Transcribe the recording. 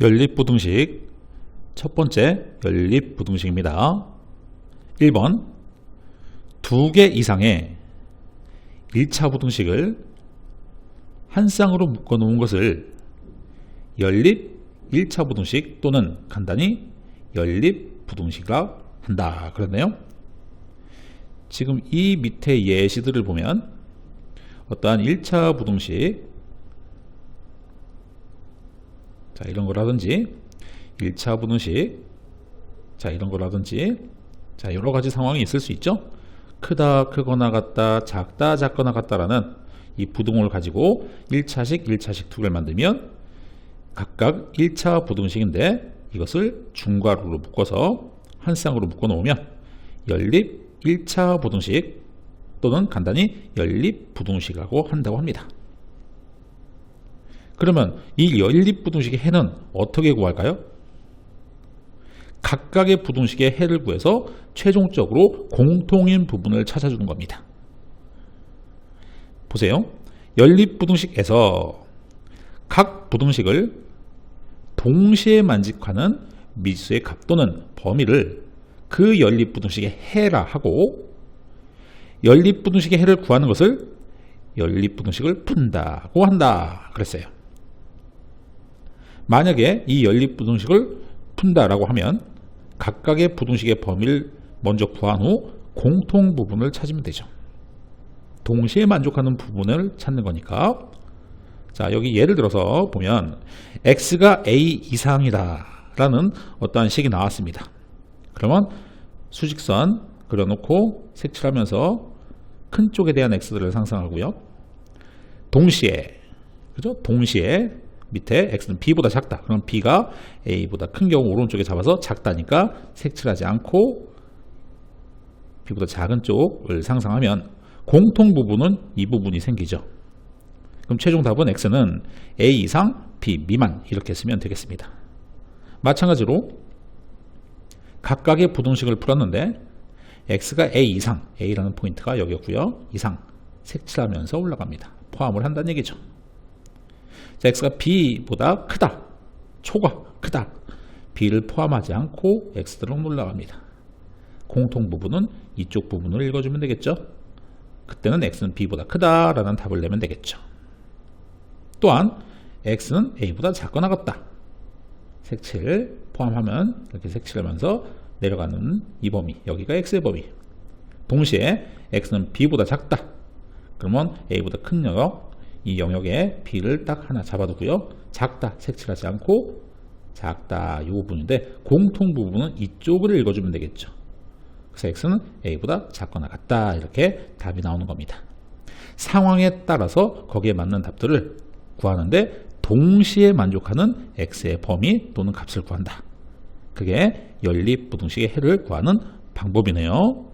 연립부등식 첫 번째 연립부등식입니다. 1번 두 개 이상의 1차 부등식을 한 쌍으로 묶어 놓은 것을 연립 1차 부등식 또는 간단히 연립 부등식이라 한다. 그랬네요. 지금 이 밑에 예시들을 보면 어떠한 1차 부등식 자 이런 거라든지 1차 부등식. 자 이런 거라든지. 자 여러 가지 상황이 있을 수 있죠? 크다 크거나 같다 작다 작거나 같다라는 이 부등호를 가지고 1차식 1차식 두 개를 만들면 각각 1차 부등식인데 이것을 중괄호로 묶어서 한 쌍으로 묶어 놓으면 연립 1차 부등식 또는 간단히 연립 부등식이라고 한다고 합니다. 그러면 이 연립 부등식의 해는 어떻게 구할까요? 각각의 부등식의 해를 구해서 최종적으로 공통인 부분을 찾아주는 겁니다. 보세요. 연립 부등식에서 각 부등식을 동시에 만직하는 미수의 값 또는 범위를 그 연립 부등식의 해라 하고 연립 부등식의 해를 구하는 것을 연립 부등식을 푼다고 한다 그랬어요. 만약에 이 연립 부등식을 푼다라고 하면 각각의 부등식의 범위를 먼저 구한 후 공통 부분을 찾으면 되죠. 동시에 만족하는 부분을 찾는 거니까 자 여기 예를 들어서 보면 x가 a 이상이다 라는 어떠한 식이 나왔습니다. 그러면 수직선 그려놓고 색칠하면서 큰 쪽에 대한 x들을 상상하고요. 동시에 그죠? 동시에 밑에 x는 b보다 작다. 그럼 b가 a보다 큰 경우 오른쪽에 잡아서 작다니까 색칠하지 않고 b보다 작은 쪽을 상상하면 공통 부분은 이 부분이 생기죠. 그럼 최종 답은 x는 a 이상 b 미만 이렇게 쓰면 되겠습니다. 마찬가지로 각각의 부등식을 풀었는데 x가 a 이상 a라는 포인트가 여기였고요. 이상 색칠하면서 올라갑니다. 포함을 한다는 얘기죠. 자, x가 b보다 크다. 초가 크다. b를 포함하지 않고 x들은 올라갑니다. 공통 부분은 이쪽 부분을 읽어주면 되겠죠. 그때는 x는 b보다 크다라는 답을 내면 되겠죠. 또한 x는 a보다 작거나 같다. 색칠 포함하면 이렇게 색칠하면서 내려가는 이 범위 여기가 x의 범위 동시에 x는 b보다 작다 그러면 a보다 큰 영역 이 영역에 b를 딱 하나 잡아두고요. 작다 색칠하지 않고 작다 이 부분인데 공통 부분은 이쪽을 읽어주면 되겠죠. 그래서 x는 a보다 작거나 같다 이렇게 답이 나오는 겁니다. 상황에 따라서 거기에 맞는 답들을 구하는데 동시에 만족하는 x의 범위 또는 값을 구한다. 그게 연립부등식의 해를 구하는 방법이네요.